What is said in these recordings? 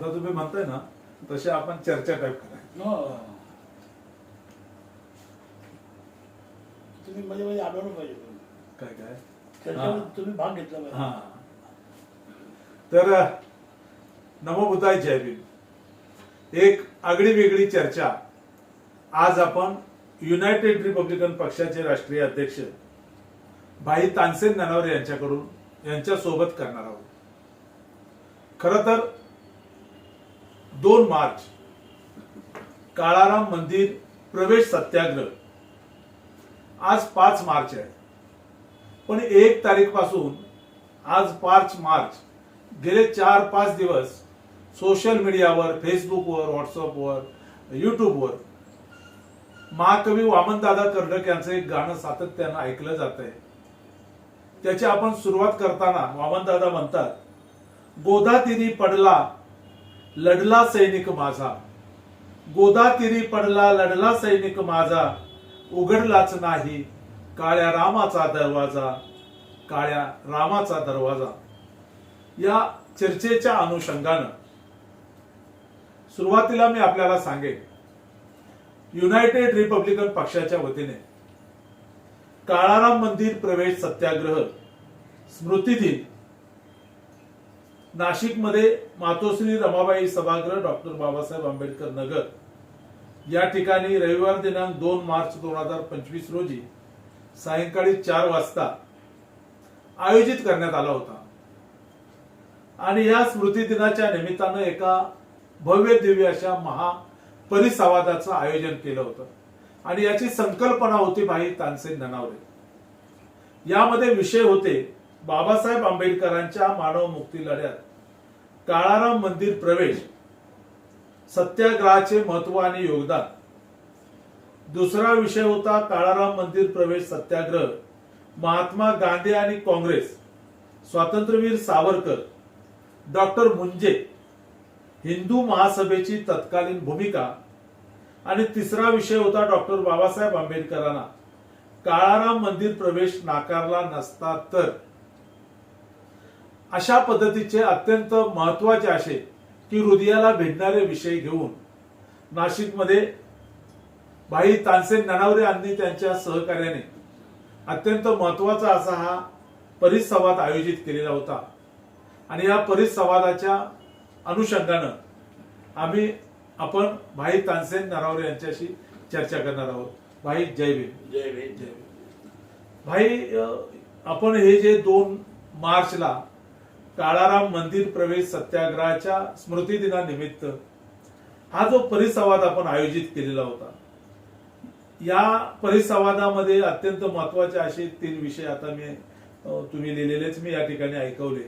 आता तुम्ही म्हणताय ना तसे आपण चर्चा टाईप करा हो. तुम्ही मध्ये मध्ये आढळलं पाहिजे. काय काय? हा. तुम्ही भाग घेतला पाहिजे. हा. तर नमो बुद्धाय जय भीम. एक आगळी वेगळी चर्चा. आज आपण युनायटेड रिपब्लिकन पक्षाचे राष्ट्रीय अध्यक्ष भाई तानसेन ननावरे यांच्याकडून यांच्या सोबत करणार आहोत. खर तर दोन मार्च काळाराम मंदिर प्रवेश सत्याग्रह. आज पाच मार्च आहे. पण एक तारीखपासून आज पाच मार्च गेले चार पाच दिवस सोशल मीडियावर फेसबुकवर व्हॉट्सअपवर युट्यूबवर महाकवी वामनदादा कर्डक यांचं एक गाणं सातत्यानं ऐकलं जात आहे त्याची आपण सुरुवात करताना वामनदादा म्हणतात गोदातिरी पडला लढला सैनिक माझा. गोदातिरी पडला लढला सैनिक माझा. उघडलाच नाही काळ्या रामाचा दरवाजा काळ्या रामाचा दरवाजा. या चर्चेच्या अनुषंगानं सुरुवातीला मी आपल्याला सांगेन युनायटेड रिपब्लिकन पक्षाच्या वतीने काळाराम मंदिर प्रवेश सत्याग्रह स्मृती दिन नाशिकमध्ये मातोश्री रमाबाई सभागृह डॉक्टर बाबासाहेब आंबेडकर नगर. या ठिकाणी रविवार दिनांक दोन मार्च दोन हजार पंचवीस रोजी सायंकाळी चार वाजता आयोजित करण्यात आला होता. आणि या स्मृती दिनाच्या निमित्तानं एका भव्य दिव्य अशा महा परिसंवादाचं आयोजन केलं होतं. आणि याची संकल्पना होती भाई तानसेन ननावरे. यामध्ये विषय होते बाबासाहेब आंबेडकरांच्या मानव मुक्ती लढ्यात काळाराम मंदिर प्रवेश सत्याग्रहाचे महत्त्व आणि योगदान. दुसरा विषय होता काळाराम मंदिर प्रवेश सत्याग्रह. महात्मा गांधी आणि काँग्रेस स्वातंत्र्यवीर सावरकर डॉक्टर मुंजे हिंदू महासभेची तत्कालीन भूमिका. आणि तिसरा विषय होता डॉक्टर बाबासाहेब आंबेडकरांना. काळाराम मंदिर प्रवेश नाकारला नसता तर. अशा पद्धतीचे अत्यंत महत्त्वाचे असे की हृदयाला भिडणारे विषय घेऊन नाशिकमध्ये भाई तानसेन ननावरे यांनी त्यांच्या सहकार्याने अत्यंत महत्त्वाचा असा हा परिसंवाद आयोजित केलेला होता. आणि या परिसंवादाच्या अनुषंगानं आम्ही आपण भाई तानसेन नरावरे यांच्याशी चर्चा करणार आहोत. भाई जय भीम. जय भीम जय भीम. भाई आपण हे जे दोन मार्चला काळाराम मंदिर प्रवेश सत्याग्रहाच्या स्मृती दिनानिमित्त हा जो परिसंवाद आपण आयोजित केलेला होता या परिसंवादामध्ये अत्यंत महत्त्वाचे असे तीन विषय आता मी तुम्ही लिहिलेलेच मी या ठिकाणी ऐकवले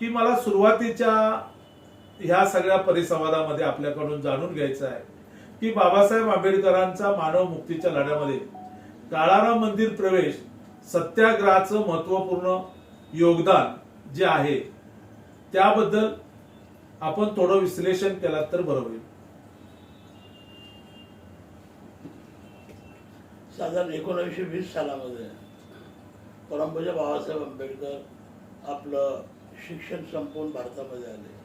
की मला सुरुवातीच्या ह्या सगळ्या परिसंवादामध्ये आपल्याकडून जाणून घ्यायचं आहे की बाबासाहेब आंबेडकरांचा मानव मुक्तीच्या लढ्यामध्ये काळाराम मंदिर प्रवेश सत्याग्रहाचं महत्त्वपूर्ण योगदान जे आहे त्याबद्दल आपण थोडं विश्लेषण केलं तर बरं होईल. साधारण एकोणीसशे वीस सालामध्ये परमपूज्य बाबासाहेब आंबेडकर आपलं शिक्षण संपवून भारतामध्ये आले.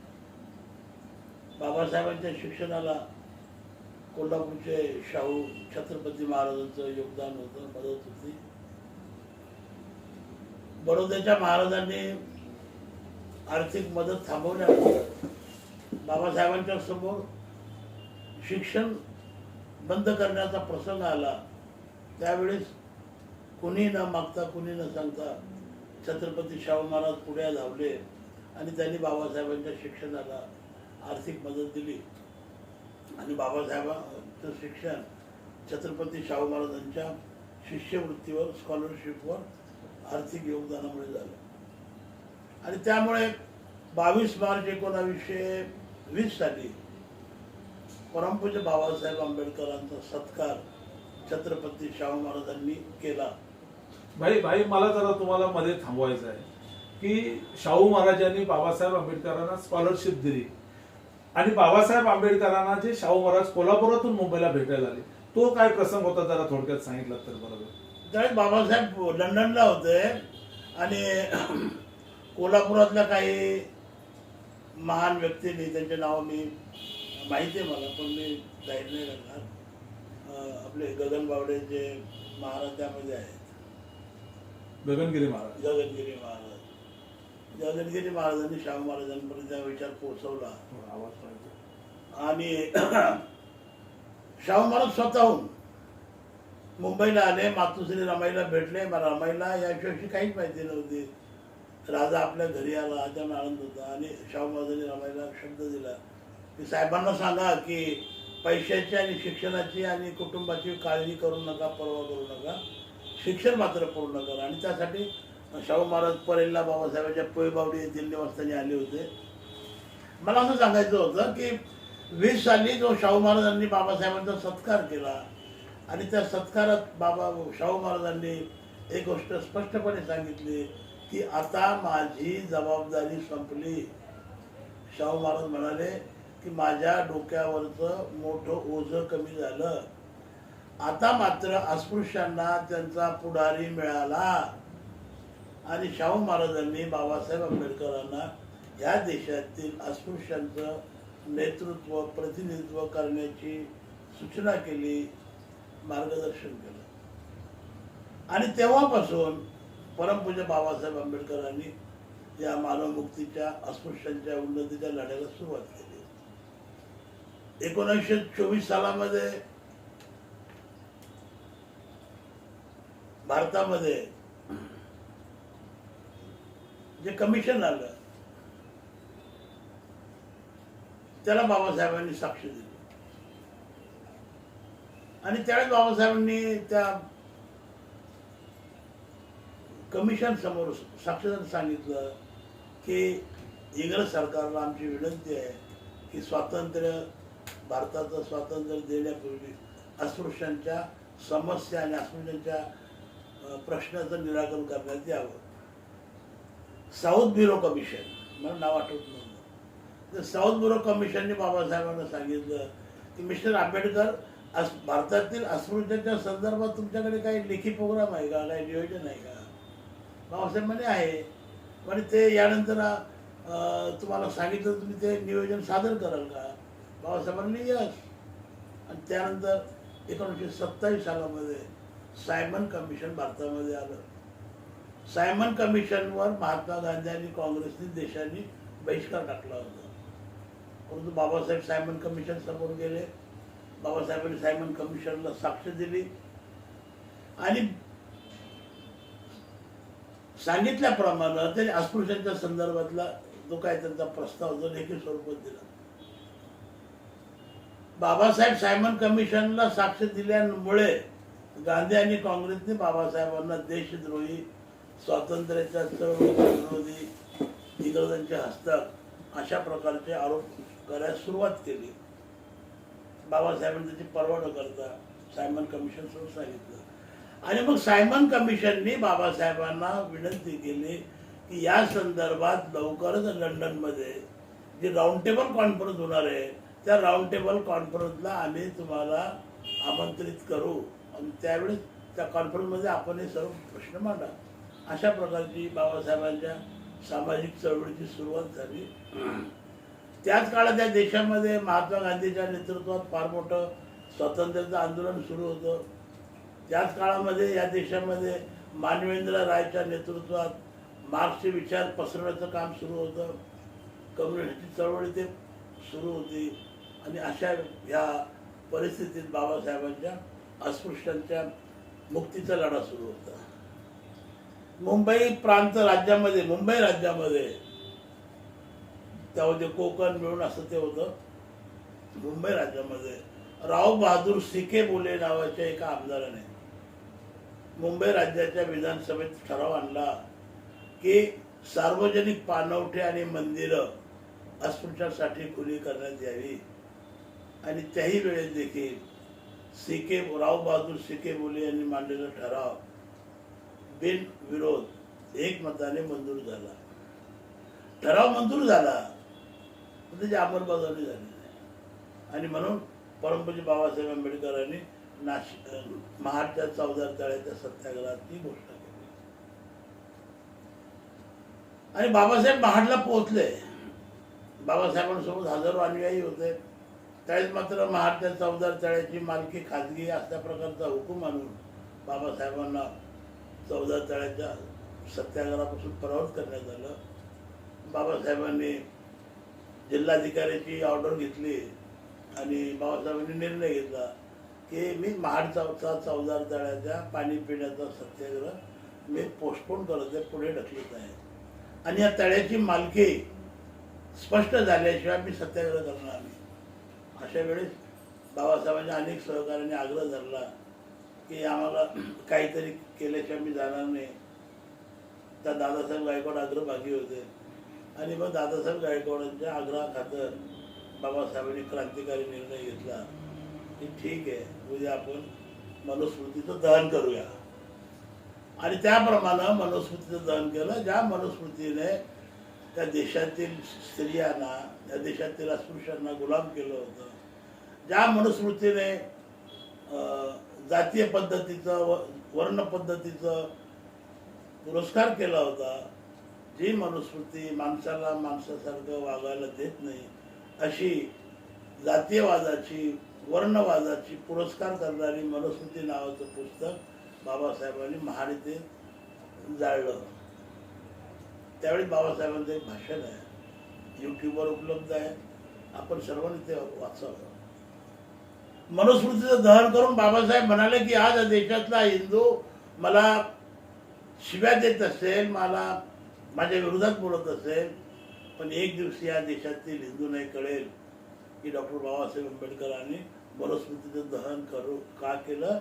बाबासाहेबांच्या शिक्षणाला कोल्हापूरचे शाहू छत्रपती महाराजांचं योगदान होतं मदत होती. बडोद्याच्या महाराजांनी आर्थिक मदत थांबवण्यानंतर बाबासाहेबांच्या समोर शिक्षण बंद करण्याचा प्रसंग आला. त्यावेळेस कुणी न मागता कुणी न सांगता छत्रपती शाहू महाराज पुढे धावले आणि त्यांनी बाबासाहेबांच्या शिक्षणाला आर्थिक मदत दिली. आणि बाबासाहेबांचं शिक्षण छत्रपती शाहू महाराजांच्या शिष्यवृत्तीवर स्कॉलरशिपवर आर्थिक योगदानामुळे झालं. आणि त्यामुळे बावीस मार्च एकोणावीसशे वीस साली परमपूज्य बाबासाहेब आंबेडकरांचा सत्कार छत्रपती शाहू महाराजांनी केला. भाई भाई मला जरा तुम्हाला मध्ये थांबवायचं आहे की शाहू महाराजांनी बाबासाहेब आंबेडकरांना स्कॉलरशिप दिली. आणि बाबासाहेब आंबेडकरांना जे शाहू महाराज कोल्हापुरातून मुंबईला भेटायला आले तो काय प्रसंग होता जरा थोडक्यात सांगितलं तर बरोबर त्यावेळेस बाबासाहेब लंडनला होते आणि कोल्हापुरातल्या काही महान व्यक्तींनी त्यांचे नाव मी माहिती आहे मला पण मी जाहीर नाही करणार. आपले गगन बावडे जे महाराज त्यामध्ये आहेत. गगनगिरी महाराज. गगनगिरी महाराज. गगनगिरी महाराजांनी शाहू महाराजांपर्यंत हा विचार पोहोचवला. आवाज पाहिजे. आणि शाहू महाराज स्वतःहून मुंबईला आले मातुश्री रमाईला भेटले मला रमाईला याविषयी काहीच माहिती नव्हती. राजा आपल्या घरी आला राजा आनंद होता आणि शाहू महाराजांनी रमाईला शब्द दिला. की साहेबांना सांगा की पैशाची आणि शिक्षणाची आणि कुटुंबाची काळजी करू नका पर्वा करू नका. शिक्षण मात्र पूर्ण करा आणि त्यासाठी शाहू महाराज परेलला बाबासाहेबांच्या पोईबावडी येथील निवासस्थानी आले होते. मला असं सांगायचं होतं की वीस साली जो शाहू महाराजांनी बाबासाहेबांचा सत्कार केला आणि त्या सत्कारात बाबा शाहू महाराजांनी एक गोष्ट स्पष्टपणे सांगितली. की आता माझी जबाबदारी संपली. शाहू महाराज म्हणाले की माझ्या डोक्यावरचं मोठं ओझं कमी झालं. आता मात्र अस्पृश्यांना त्यांचा पुढारी मिळाला. आणि शाहू महाराजांनी बाबासाहेब आंबेडकरांना या देशातील अस्पृश्यांचं नेतृत्व प्रतिनिधित्व करण्याची सूचना केली मार्गदर्शन केलं. आणि तेव्हापासून परमपूज्य बाबासाहेब आंबेडकरांनी या मानवमुक्तीच्या अस्पृश्यांच्या उन्नतीच्या लढ्याला सुरुवात केली एकोणीसशे चोवीस सालामध्ये भारतामध्ये जे कमिशन आलं त्याला बाबासाहेबांनी साक्ष दिली. आणि त्यावेळेस बाबासाहेबांनी त्या कमिशन समोर साक्षीदार सांगितलं की इंग्रज सरकारला आमची विनंती आहे की स्वातंत्र्य भारताचं स्वातंत्र्य देण्यापूर्वी अस्पृश्यांच्या समस्या आणि अस्पृश्यांच्या प्रश्नाचं निराकरण करण्यात यावं. साऊथ ब्युरो कमिशन मला नाव आठवत नव्हतं. तर साऊथ ब्युरो कमिशनने बाबासाहेबांना सांगितलं की मिस्टर आंबेडकर अस भारतातील अस्पृश्यांच्या संदर्भात तुमच्याकडे काही लेखी प्रोग्राम आहे का? काही नियोजन आहे का? पावसामध्ये आहे. पण ते यानंतर तुम्हाला सांगितलं तुम्ही ते नियोजन सादर कराल का? बाबासाहेबांनी यश. आणि त्यानंतर एकोणीसशे सत्तावीस सालामध्ये सायमन कमिशन भारतामध्ये आलं. सायमन कमिशनवर महात्मा गांधी आणि काँग्रेसने देशांनी बहिष्कार टाकला होता. परंतु बाबासाहेब सायमन कमिशन समोर गेले. बाबासाहेबांनी सायमन कमिशनला साक्ष दिली. आणि सांगितल्याप्रमाणे तरी अस्पृश्यांच्या संदर्भातला जो काय त्यांचा प्रस्ताव जो लेखी स्वरूपात दिला. बाबासाहेब सायमन कमिशनला साक्ष दिल्यामुळे गांधी आणि काँग्रेसने बाबासाहेबांना देशद्रोही स्वातंत्र्याच्या चळवळीच्या विरोधी इंग्रजांचे हस्तक अशा प्रकारचे आरोप करायला सुरुवात केली. बाबासाहेबांनी त्याची पर्वा न करता सायमन कमिशन सुरू सांगितलं. आणि मग सायमन कमिशनने बाबासाहेबांना विनंती केली की या संदर्भात लवकरच लंडनमध्ये जी राऊंड टेबल कॉन्फरन्स होणार आहे त्या राऊंड टेबल कॉन्फरन्सला आम्ही तुम्हाला आमंत्रित करू. आणि त्यावेळेस त्या कॉन्फरन्समध्ये आपण हे सर्व प्रश्न मांडा अशा प्रकारची बाबासाहेबांच्या सामाजिक चळवळीची सुरुवात झाली. त्याच काळात त्या देशामध्ये महात्मा गांधीच्या नेतृत्वात फार मोठं स्वातंत्र्याचं आंदोलन सुरू होतं. त्याच काळामध्ये या देशामध्ये मानवेंद्र रायच्या नेतृत्वात मार्क्सचे विचार पसरवण्याचं काम सुरू होतं. कम्युनिस्टची चळवळी ते सुरू होती. आणि अशा ह्या परिस्थितीत बाबासाहेबांच्या अस्पृश्यांच्या मुक्तीचा लढा सुरू होता. मुंबई प्रांत राज्यामध्ये मुंबई राज्यामध्ये त्यामध्ये कोकण मिळून असं ते होतं. मुंबई राज्यामध्ये राव बहादूर सिके बोले नावाच्या एका आमदाराने मुंबई राज्याच्या विधानसभेत ठराव आणला की सार्वजनिक पाणवठे आणि मंदिरं अस्पृश्यासाठी खुली करण्यात यावी. आणि त्याही वेळेस देखील सिके राव बहादूर के बोले यांनी मांडलेला ठराव बिन विरोध एकमताने मंजूर झाला. ठराव मंजूर झाला म्हणजे त्याची अंमलबजावणी झाली आणि म्हणून परमपूज्य बाबासाहेब आंबेडकरांनी नाशिक महाडच्या चौदार तळ्याच्या सत्याग्रहात ही घोषणा केली. आणि बाबासाहेब महाडला पोहोचले. बाबासाहेबांसोबत हजारो अनुयायी होते. त्यावेळेस मात्र महाडच्या चौदार तळ्याची मालकी खाजगी असल्या प्रकारचा हुकूम आणून बाबासाहेबांना चौदार तळ्याच्या सत्याग्रहापासून परावृत करण्यात आलं. बाबासाहेबांनी जिल्हाधिकाऱ्याची ऑर्डर घेतली आणि बाबासाहेबांनी निर्णय घेतला. की मी महाड चौथा चौदार तळ्याच्या पाणी पिण्याचा सत्याग्रह मी पोस्टपोन करत आहे पुढे ढकलत आहे. आणि या तळ्याची मालकी स्पष्ट झाल्याशिवाय मी सत्याग्रह करणार नाही. अशा वेळेस बाबासाहेबांच्या अनेक सहकार्याने आग्रह धरला की आम्हाला काहीतरी केल्याशिवाय मी जाणार नाही. त्या दादासाहेब गायकवाड अग्रभागी होते. आणि मग दादासाहेब गायकवाडांच्या आग्रहाखातर बाबासाहेबांनी क्रांतिकारी निर्णय घेतला. की ठीक आहे उद्या आपण मनुस्मृतीचं दहन करूया. आणि त्याप्रमाणे मनुस्मृतीचं दहन केलं ज्या मनुस्मृतीने त्या देशातील स्त्रियांना त्या देशातील अस्पृश्यांना गुलाम केलं होतं ज्या मनुस्मृतीने अं, जातीय पद्धतीचं व वर्ण पद्धतीचं पुरस्कार केला होता जी मनुस्मृती माणसाला माणसासारखं वागायला देत नाही अशी जातीयवादाची वर्णवादाची पुरस्कार करणारी मनुस्मृती नावाचं पुस्तक बाबासाहेबांनी महाड येथे जाळलं. त्यावेळी बाबासाहेबांचं एक भाषण आहे. यूट्यूबवर उपलब्ध आहे. आपण सर्वांनी ते वाचावं. मनुस्मृतीचं दहन करून बाबासाहेब म्हणाले की आज या देशातला हिंदू मला शिव्या देत असेल मला माझ्या विरोधात बोलत असेल पण एक दिवशी या देशातील हिंदूंना कळेल की डॉक्टर बाबासाहेब आंबेडकरांनी वनस्पतीचं दहन करू का केलं?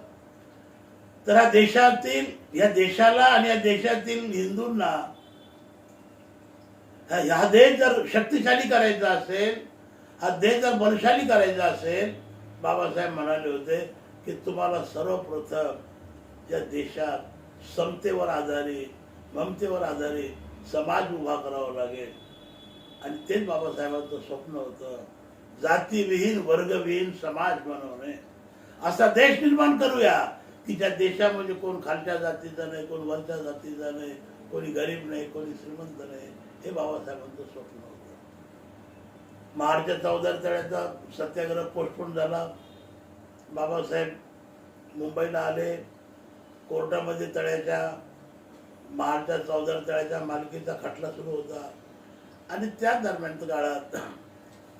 तर या देशातील या देशाला आणि या देशातील हिंदूंना हा- हा देश जर शक्तिशाली करायचा असेल हा देश जर बलशाली करायचा असेल बाबासाहेब म्हणाले होते की तुम्हाला सर्वप्रथम या देशात समतेवर आधारित ममतेवर आधारित समाज उभा करावा लागेल. आणि तेच बाबासाहेबांचं स्वप्न होतं. जातीविहीन वर्गविहीन समाज बनवणे. असा देश निर्माण करूया की त्या देशामध्ये कोण खालच्या जातीचा नाही कोण वरच्या जातीचा नाही कोणी गरीब नाही कोणी श्रीमंत नाही हे बाबासाहेबांचं स्वप्न होतं. महाडच्या चौदा तळ्याचा सत्याग्रह पोस्टपोन झाला. बाबासाहेब मुंबईला आले. कोर्टामध्ये तळ्याच्या महाडच्या चौदा तळ्याच्या मालकीचा खटला सुरू होता. आणि त्या दरम्यानच्या काळात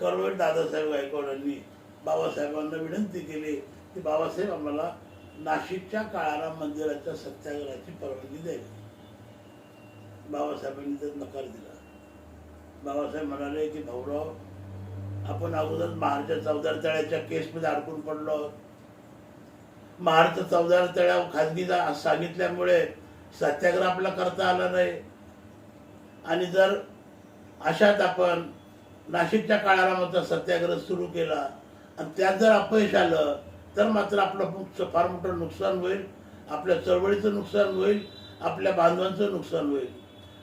कर्वेट दादासाहेब गायकवाडांनी बाबासाहेबांना विनंती केली की बाबासाहेब आम्हाला नाशिकच्या काळाराम मंदिराच्या सत्याग्रहाची परवानगी द्यावी. बाबासाहेबांनी तर नकार दिला. बाबासाहेब म्हणाले की भाऊराव आपण अगोदर महाडच्या चौदार तळ्याच्या केसमध्ये अडकून पडलो. आहोत चौदार तळ्यावर खाजगी सांगितल्यामुळे सत्याग्रह आपला करता आला नाही. आणि जर अशात आपण नाशिकच्या काळारामाचा सत्याग्रह सुरू केला. आणि त्यात जर अपयश आलं तर मात्र आपलं फार मोठं नुकसान होईल. आपल्या चळवळीचं नुकसान होईल. आपल्या बांधवांचं नुकसान होईल.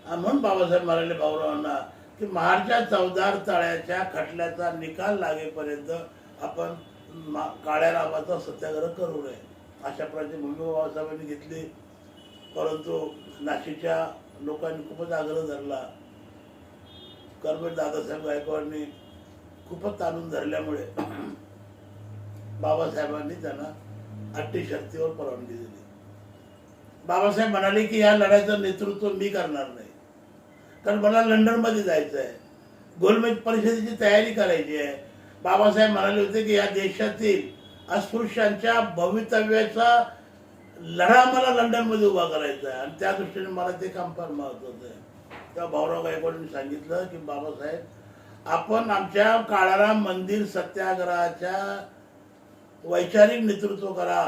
म्हणून बाबासाहेब म्हणाले भाऊरावांना की महाडच्या चौदार तळ्याच्या खटल्याचा निकाल लागेपर्यंत आपण मा- काळ्या रामाचा सत्याग्रह करू नये. अशा प्रकारची भूमिका बाबासाहेबांनी घेतली. परंतु नाशिकच्या लोकांनी खूपच आग्रह धरला. कर्मवीर दादासाहेब गायकवाडनी खूपच ताणून धरल्यामुळे बाबासाहेबांनी त्यांना अट्टी शक्तीवर परवानगी दिली. बाबासाहेब म्हणाले की या लढाईचं नेतृत्व मी करणार नाही. कारण मला लंडनमध्ये जायचं आहे गोलमेज परिषदेची तयारी करायची आहे. बाबासाहेब म्हणाले होते की या देशातील अस्पृश्यांच्या भवितव्याचा लढा मला लंडनमध्ये उभा करायचा आहे आणि त्या दृष्टीने मला ते काम फार महत्वाचं आहे. तेव्हा भाऊराव गायकवाडांनी सांगितलं की बाबासाहेब आपण आमच्या काळाराम मंदिर सत्याग्रहाच्या वैचारिक नेतृत्व करा.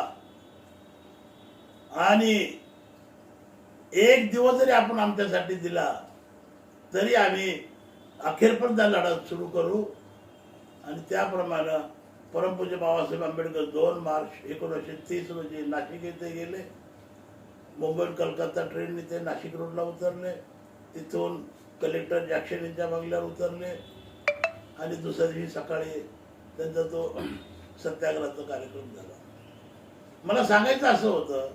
आणि एक दिवस जरी आपण आमच्यासाठी दिला तरी आम्ही अखेरपर्यंत लढा सुरू करू. आणि त्याप्रमाणे परमपूज्य बाबासाहेब आंबेडकर दोन मार्च एकोणीसशे तीस रोजी नाशिक येथे गेले. मुंबई कलकत्ता ट्रेनने ते नाशिक रोडला उतरले. तिथून कलेक्टर जॅक्शन यांच्या बंगल्यावर उतरले आणि दुसऱ्या दिवशी सकाळी त्यांचा तो सत्याग्रहाचा कार्यक्रम झाला. मला सांगायचं असं होतं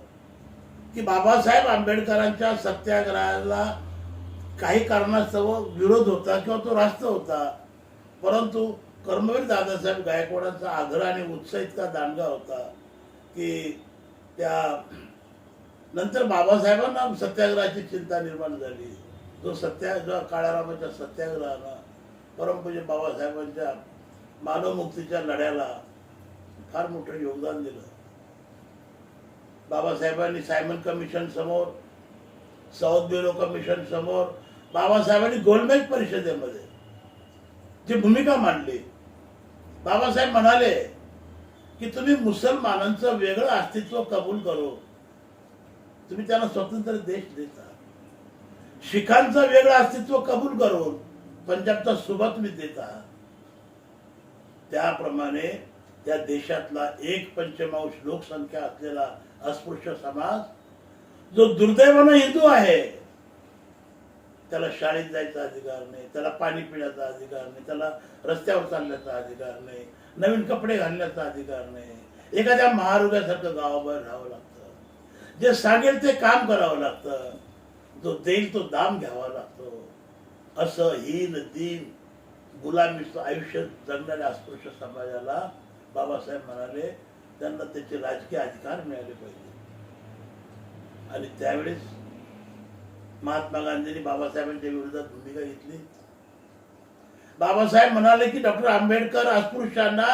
की बाबासाहेब आंबेडकरांच्या सत्याग्रहाला काही कारणास्तव विरोध होता किंवा तो रास्त होता परंतु कर्मवीर दादासाहेब गायकवाडांचा आग्रह आणि उत्साह इतका दांडगा होता की त्या नंतर बाबासाहेबांना सत्याग्रहाची चिंता निर्माण झाली. जो सत्याग्रह काळारामाच्या सत्याग्रहाला परमपूज्य बाबासाहेबांच्या मानवमुक्तीच्या लढ्याला फार मोठं योगदान दिलं. बाबासाहेबांनी सायमन कमिशन समोर साऊथ ब्युरो कमिशन समोर बाबासाहेबांनी गोलमेज परिषदेमध्ये जी भूमिका मांडली. बाबासाहेब म्हणाले की तुम्ही मुसलमानांचं वेगळं अस्तित्व कबूल करू. तुम्ही त्यांना स्वतंत्र देश देता. शिखांचं वेगळं अस्तित्व कबूल करून पंजाबचा सुभा तुम्ही देता त्याप्रमाणे त्या देशातला एक पंचमांश लोकसंख्या असलेला अस्पृश्य समाज जो दुर्दैवानं हिंदू आहे त्याला शाळेत जायचा अधिकार नाही त्याला पाणी पिण्याचा अधिकार नाही त्याला रस्त्यावर चालण्याचा अधिकार नाही नवीन कपडे घालण्याचा अधिकार नाही. एखाद्या महारोग्यासारखं गावाबाहेर राहावं लागतं. जे सांगेल ते काम करावं लागतं. जो देईल तो दाम घ्यावा लागतो. असं हीन दीन गुलामीचं आयुष्य जगणाऱ्या अस्पृश्य समाजाला बाबासाहेब म्हणाले त्यांना त्याचे राजकीय अधिकार मिळाले पाहिजे. आणि त्यावेळेस महात्मा गांधींनी बाबासाहेबांच्या विरोधात भूमिका घेतली. बाबासाहेब म्हणाले की डॉक्टर आंबेडकर अस्पृश्यांना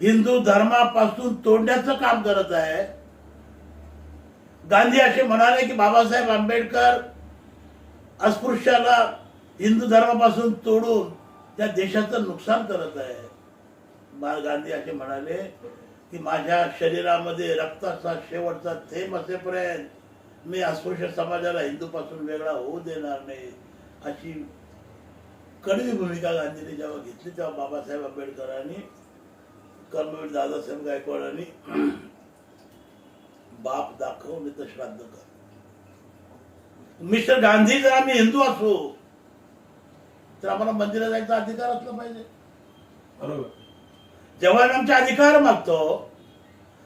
हिंदू धर्मापासून तोडण्याचं काम करत आहे. गांधी असे म्हणाले की बाबासाहेब आंबेडकर अस्पृश्याला हिंदू धर्मापासून तोडून त्या देशाचं नुकसान करत आहे. बा- गांधी असे म्हणाले की माझ्या शरीरामध्ये रक्ताचा शेवटचा थेंब असेपर्यंत मी अस्पृश्य समाजाला हिंदूपासून वेगळा होऊ देणार नाही अशी कडवी भूमिका गांधींनी जेव्हा घेतली तेव्हा बाबासाहेब आंबेडकरांनी कर्मवीर दादासाहेब गायकवाडांनी बाप दाखव नाही तर श्राद्ध कर मिस्टर गांधी जर आम्ही हिंदू असू तर आम्हाला मंदिरात जायचा अधिकार असला पाहिजे. बरोबर. जेव्हा आमचे अधिकार मागतो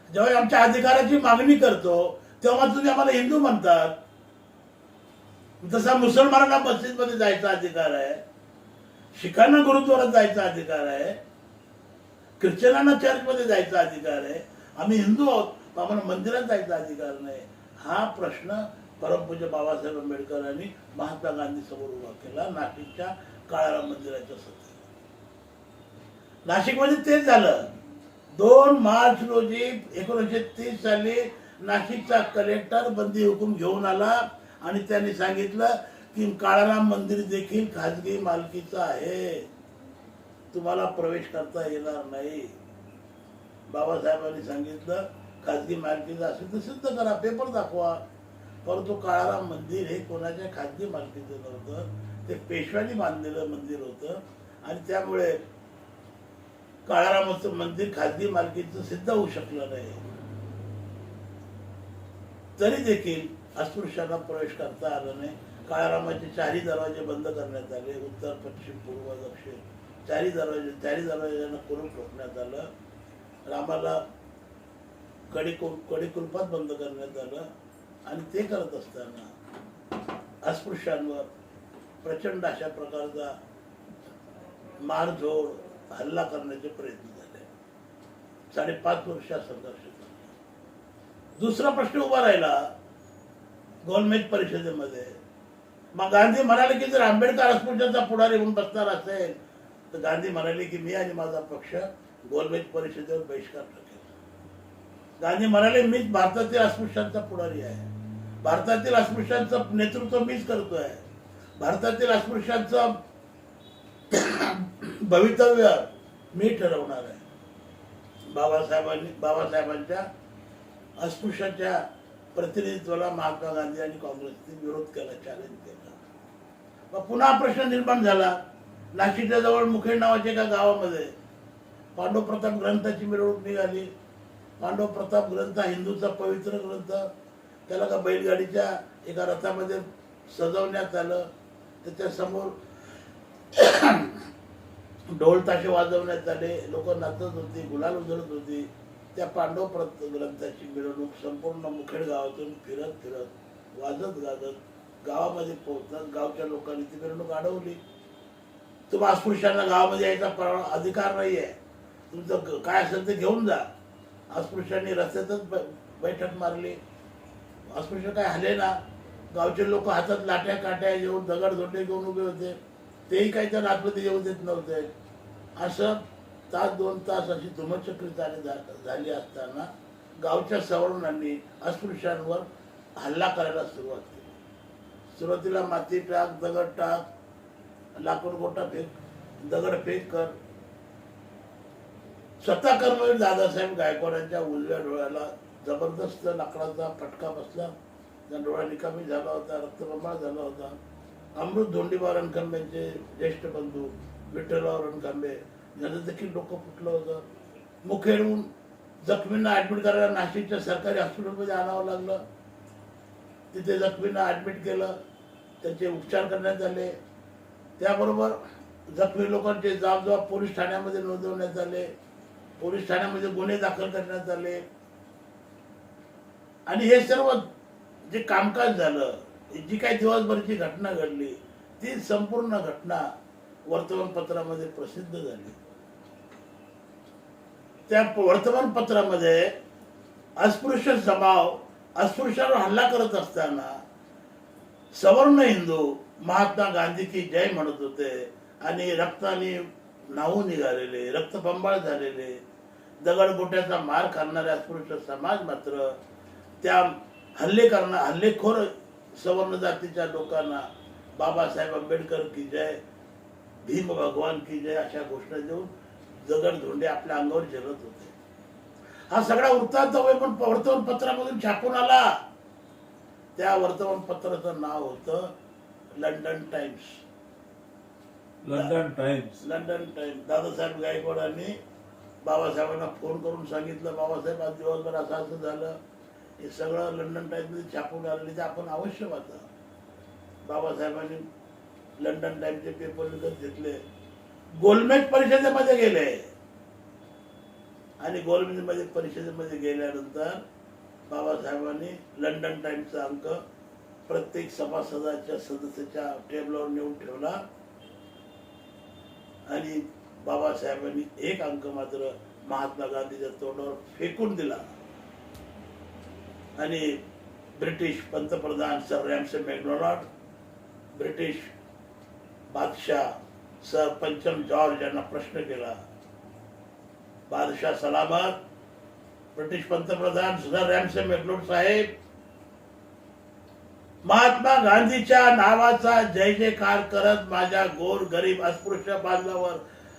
जेव्हा आमच्या अधिकाराची मागणी करतो तेव्हा तुम्ही आम्हाला हिंदू म्हणतात. तसा मुसलमानांना मस्जिदमध्ये जायचा अधिकार आहे शिखांना गुरुद्वारात जायचा अधिकार आहे ख्रिश्चनांना चर्चमध्ये जायचा अधिकार आहे आम्ही हिंदू आहोत आम्हाला मंदिरात जायचा अधिकार नाही. हा प्रश्न परमपूज्य बाबासाहेब आंबेडकरांनी महात्मा गांधी समोर उभा केला नाशिकच्या काळाराम मंदिराच्या सत्य नाशिकमध्ये तेच झालं. दोन मार्च रोजी एकोणीसशे तीस साली नाशिकचा कलेक्टर बंदी हुकूम घेऊन आला आणि त्यांनी सांगितलं की काळाराम मंदिर देखील खाजगी मालकीचं आहे. तुम्हाला प्रवेश करता येणार नाही. बाबासाहेबांनी सांगितलं खाजगी मालकीचं असेल तर सिद्ध करा पेपर दाखवा. परंतु काळाराम मंदिर हे कोणाच्या खाजगी मालकीचं नव्हतं. ते पेशव्यांनी बांधलेलं मंदिर होतं. आणि त्यामुळे काळारामाचं मंदिर खाजगी मालकीचं सिद्ध होऊ शकलं नाही. तरी देखील अस्पृश्यांना प्रवेश करता आला नाही. काळारामाचे चारही दरवाजे बंद करण्यात आले. उत्तर पश्चिम पूर्व दक्षिण. चारही दरवाजे चारही दरवाज्यांना कुलूप ठोकण्यात आलं. रामाला कडी कडी कुलपात बंद करण्यात आलं. आणि ते करत असताना अस्पृश्यांवर प्रचंड अशा प्रकारचा मारझोड हल्ला करण्याचे प्रयत्न झाले. साडेपाच वर्षात संघर्ष दुसरा प्रश्न उभा राहिला गोलमेज परिषदेमध्ये. मग गांधी म्हणाले की जर आंबेडकर अस्पृश्यांचा पुढारी होऊन बसणार असेल तर गांधी म्हणाले की मी आणि माझा पक्ष गोलमेज परिषदेवर बहिष्कार टाकेल. गांधी म्हणाले मीच भारतातील अस्पृश्यांचा पुढारी आहे. भारतातील अस्पृश्यांचं नेतृत्व मीच करतोय. भारतातील अस्पृश्यांचं भवितव्य मी ठरवणार आहे. बाबासाहेबांनी बाबासाहेबांच्या अस्पृश्याच्या प्रतिनिधित्वाला महात्मा गांधी आणि काँग्रेसने विरोध केला चॅलेंज केला. मग पुन्हा प्रश्न निर्माण झाला. नाशिकच्या जवळ मुखेड नावाच्या एका गावामध्ये पांडव प्रताप ग्रंथाची मिरवणूक निघाली. पांडव प्रताप ग्रंथ हिंदूचा पवित्र ग्रंथ. त्याला का बैलगाडीच्या एका रथामध्ये सजवण्यात आलं त्याच्यासमोर ढोल ताशे वाजवण्यात आले लोक नाचत होती गुलाल उधळत होती. त्या पांडव प्रत ग्रंथाची मिरवणूक संपूर्ण मुखेड गावातून फिरत फिरत वाजत गाजत गावामध्ये पोहोचत गावच्या लोकांनी ती मिरवणूक अडवली तुम्हा अस्पृश्यांना गावामध्ये यायचा परवा अधिकार नाही आहे तुमचं ग- काय असेल ते घेऊन जा. अस्पृश्यांनी रस्त्यातच बैठक मारली. अस्पृश्य काय आले ना गावचे लोक हातात लाट्या काट्या घेऊन दगड धोटे घेऊन उभे होते. तेही काही त्या आतमध्ये येऊ देत नव्हते. असं तास दोन तास अशी धुमचक्री चाली झा- झाली असताना गावच्या सवर्णांनी अस्पृश्यांवर हल्ला करायला सुरुवात केली. सुरुवातीला माती टाक दगड टाक लाकूड गोटा फेक दगड फेक कर. स्वतः कर्मवीर दादासाहेब गायकवाडांच्या उजव्या डोळ्याला जबरदस्त लाकडाचा फटका बसला. त्या डोळा निकामी झाला होता रक्तप्रमाळ झाला होता. अमृत धोंडीबा रणखांब्यांचे ज्येष्ठ बंधू विठ्ठलराव रणखांबे यांचं देखील डोकं फुटलं होतं. मुखेडून जखमींना ॲडमिट करायला नाशिकच्या सरकारी हॉस्पिटलमध्ये आणावं लागलं. तिथे जखमींना ॲडमिट केलं. त्याचे उपचार करण्यात आले. त्याबरोबर जखमी लोकांचे जबाबदार पोलीस ठाण्यामध्ये नोंदवण्यात आले. पोलीस ठाण्यामध्ये गुन्हे दाखल करण्यात आले. आणि हे सर्व जे कामकाज झालं जी काही दिवसभरची घटना घडली ती संपूर्ण घटना वर्तमानपत्रामध्ये प्रसिद्ध झाली. त्या वर्तमानपत्रामध्ये अस्पृश्य स्वभाव अस्पृश्यावर हल्ला करत असताना सवर्ण हिंदू महात्मा गांधी की जय म्हणत होते आणि रक्ताने नाहू निघालेले रक्तबंबाळ झालेले दगडगोट्याचा मार खाणारे अस्पृश्य समाज मात्र त्या हल्ले करणार हल्लेखोर सवर्ण जातीच्या लोकांना बाबासाहेब आंबेडकर की जय भीम भगवान की जय अशा घोषणा देऊन दगड धोंडे आपल्या अंगावर झेलत होते. हा सगळा वृत्तांत पण वर्तमानपत्रामधून छापून आला. त्या वर्तमानपत्राचं नाव होतं London Times. London Times. London Times. Dadasaheb गायकवाडांनी बाबासाहेबांना फोन करून सांगितलं बाबासाहेब आज दिवसभर असं असं झालं. हे सगळं लंडन टाइम्समध्ये छापून आलेलं ते आपण अवश्य वाचा. बाबासाहेबांनी लंडन टाईमचे पेपर विकत घेतले. गोलमेज परिषदेमध्ये गेले. आणि गोलमेजमध्ये परिषदेमध्ये गेल्यानंतर बाबासाहेबांनी लंडन टाईमचा अंक प्रत्येक सभासदाच्या सदस्याच्या टेबलावर नेऊन ठेवला. आणि बाबासाहेबांनी एक अंक मात्र महात्मा गांधीच्या तोंडावर फेकून दिला. आणि ब्रिटिश पंतप्रधान सर रॅमसे मॅकडोनाल्ड ब्रिटिश बादशाह सर पंचम जॉर्ज यांना प्रश्न केला बादशाह सलामत ब्रिटिश पंतप्रधान सर रॅमसे मॅकडोनाल्ड साहेब महात्मा गांधीच्या नावाचा जय जयकार करत माझ्या गोर गरीब अस्पृश्य बांधवावर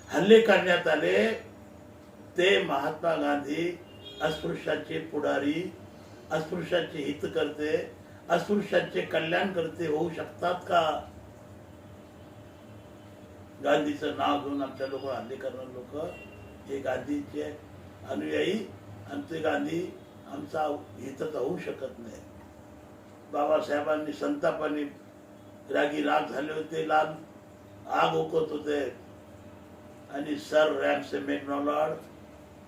हल्ले करण्यात आले ते महात्मा गांधी अस्पृश्याचे पुढारी अस्पृश्याचे हित करते अस्पृश्याचे कल्याण करते होऊ शकतात का? गांधीचं नाव घेऊन आमच्या लोक हल्ले करणारे लोक हे गांधीचे अनुयायी आणि ते गांधी आमचा हितच होऊ शकत नाही. बाबासाहेबांनी संतापाने रागी राग झाले होते लाल आग ओकत होते. आणि सर रॅमसे मॅकडोनाल्ड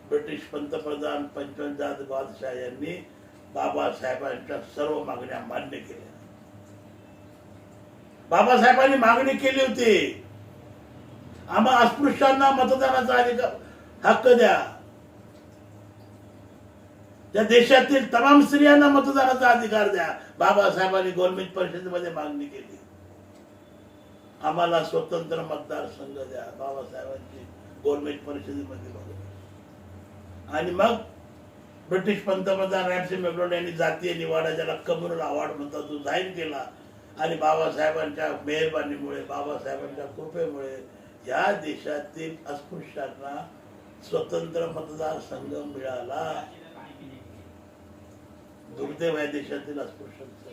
ब्रिटिश पंतप्रधान पंचमजाद बादशाह यांनी बाबासाहेबांच्या सर्व मागण्या मान्य केल्या. बाबासाहेबांनी मागणी केली होती. आम्हा अस्पृश्यांना मतदानाचा अधिकार हक्क द्या. त्या देशातील तमाम स्त्रियांना मतदानाचा अधिकार द्या. बाबासाहेबांनी गव्हर्नमेंट परिषदेमध्ये मागणी केली. आम्हाला स्वतंत्र मतदारसंघ द्या. बाबासाहेबांची गव्हर्नमेंट परिषदेमध्ये मागणी. आणि मग ब्रिटिश पंतप्रधान रॅमसी मॅकडोनाल्ड यांनी जातीय निवाडा ज्याला कम्युनल अवॉर्ड म्हणतात तो जाहीर केला. आणि बाबासाहेबांच्या मेहरबानीमुळे बाबासाहेबांच्या कृपेमुळे या देशातील अस्पृश्यांना स्वतंत्र मतदारसंघ मिळाला. दुर्दैव आहे देशातील अस्पृश्यांचं.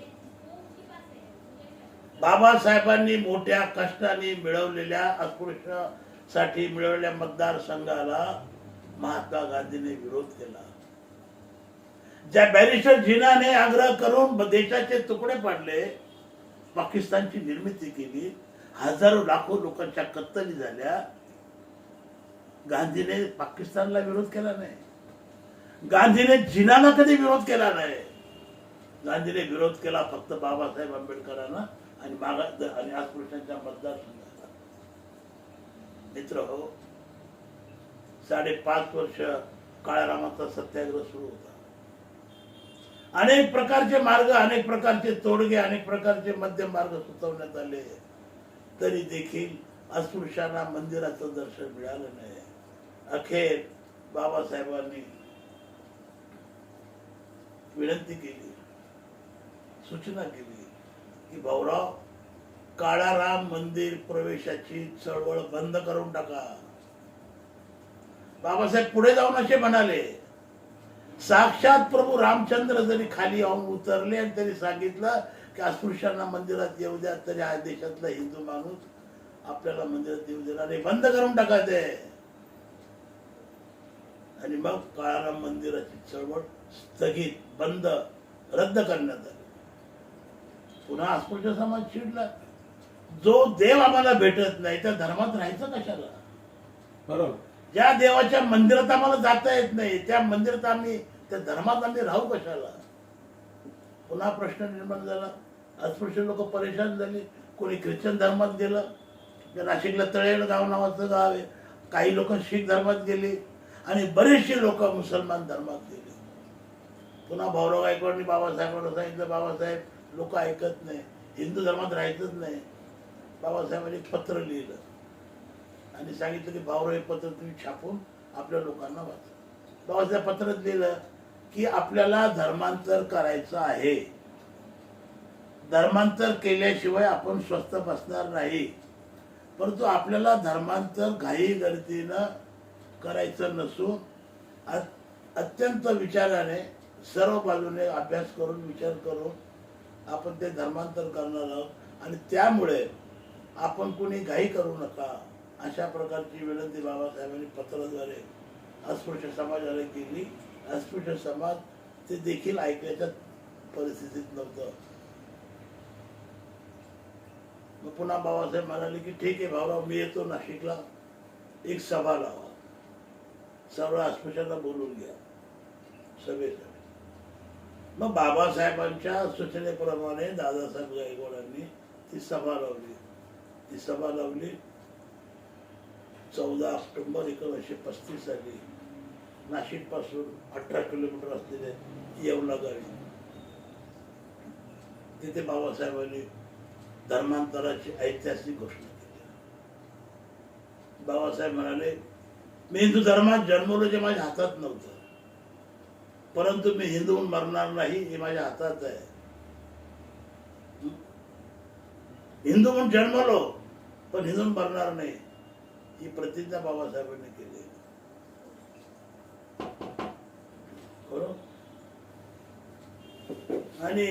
बाबासाहेबांनी मोठ्या कष्टाने मिळवलेल्या अस्पृश्यासाठी मिळवलेल्या मतदारसंघाला महात्मा गांधीने विरोध केला. ज्या बॅरिस्टर जिनाने आग्रह करून देशाचे तुकडे पाडले पाकिस्तानची निर्मिती केली हजारो लाखो लोकांच्या कत्तली झाल्या. गांधीने पाकिस्तानला विरोध केला नाही. गांधीने जिनाला कधी विरोध केला नाही? गांधीने विरोध केला फक्त बाबासाहेब आंबेडकरांना आणि मागा आणि अस्पृश्यांच्या मतदारसंघाला. मित्र हो साडेपाच वर्ष काळारामाचा सत्याग्रह सुरू होता. अनेक प्रकारचे मार्ग अनेक प्रकारचे तोडगे अनेक प्रकारचे मध्यम मार्ग सुचवण्यात आले. तरी देखील अस्पृश्यांना मंदिराचं दर्शन मिळालं नाही. अखेर बाबासाहेबांनी विनंती केली. सूचना केली की भाऊराव काळाराम मंदिर प्रवेशाची चळवळ बंद करून टाका. बाबासाहेब पुढे जाऊन असे म्हणाले साक्षात प्रभू रामचंद्र जरी खाली येऊन उतरले आणि त्यांनी सांगितलं की अस्पृश्यांना मंदिरात येऊ द्या तरी हा देशातला हिंदू माणूस आपल्याला मंदिरात येऊ देणार नाही. बंद करून टाका ते आणि मग काळाराम मंदिराची चळवळ स्थगित बंद रद्द करण्यात आली. पुन्हा अस्पृश्य समाज चिडला. जो देव आम्हाला भेटत नाही त्या धर्मात राहायचं कशाला? बरोबर. ज्या देवाच्या मंदिरात आम्हाला जाता येत नाही त्या मंदिरात आम्ही त्या धर्मात आम्ही राहू कशाला? पुन्हा प्रश्न निर्माण झाला. अस्पृश्य लोक परेशान झाली. कोणी ख्रिश्चन धर्मात गेलं. त्या नाशिकला तळेल गाव नावाचं गाव आहे. काही लोक शीख धर्मात गेली. आणि बरेचसे लोक मुसलमान धर्मात गेले. पुन्हा भाऊराव गायकवाडनी बाबासाहेबांना सांगितलं बाबासाहेब लोक ऐकत नाही. हिंदू धर्मात राहायचंच नाही. बाबासाहेबांनी एक पत्र लिहिलं. आणि सांगितलं की भाऊराव हे पत्र तुम्ही छापून आपल्या लोकांना वाचा. बाबासाहेब पत्रात लिहिलं की आपल्याला धर्मांतर करायचं आहे. धर्मांतर केल्याशिवाय आपण स्वस्थ बसणार नाही. परंतु आपल्याला धर्मांतर घाई गर्दीनं करायचं नसून अत्यंत विचाराने सर्व बाजूने अभ्यास करून विचार करून आपण ते धर्मांतर करणार आहोत. आणि त्यामुळे आपण कोणी घाई करू नका. अशा प्रकारची विनंती बाबासाहेबांनी पत्राद्वारे अस्पृश्य समाजाला केली. अस्पृश्य समाज ते देखील ऐकण्याच्या परिस्थितीत नव्हतं. मग पुन्हा बाबासाहेब म्हणाले की ठीक आहे भाऊराव मी येतो नाशिकला. एक सभा लावा. सर्व हॉस्पिटलला बोलून घ्या. सभेसाठी मग बाबासाहेबांच्या सूचनेप्रमाणे दादासाहेब गायकवाडांनी ती सभा लावली. ती सभा लावली. चौदा ऑक्टोबर एकोणीसशे पस्तीस साली. नाशिकपासून अठरा किलोमीटर असलेल्या येवला गावी. तिथे बाबासाहेबांनी धर्मांतराची ऐतिहासिक घोषणा केली. बाबासाहेब म्हणाले मी हिंदू धर्मात जन्मलो जे माझ्या हातात नव्हतं. परंतु मी हिंदू मरणार नाही हे माझ्या हातात आहे. हिंदू म्हणून जन्मलो पण हिंदू मरणार नाही. ही प्रतिज्ञा बाबासाहेबांनी केली बरोबर? आणि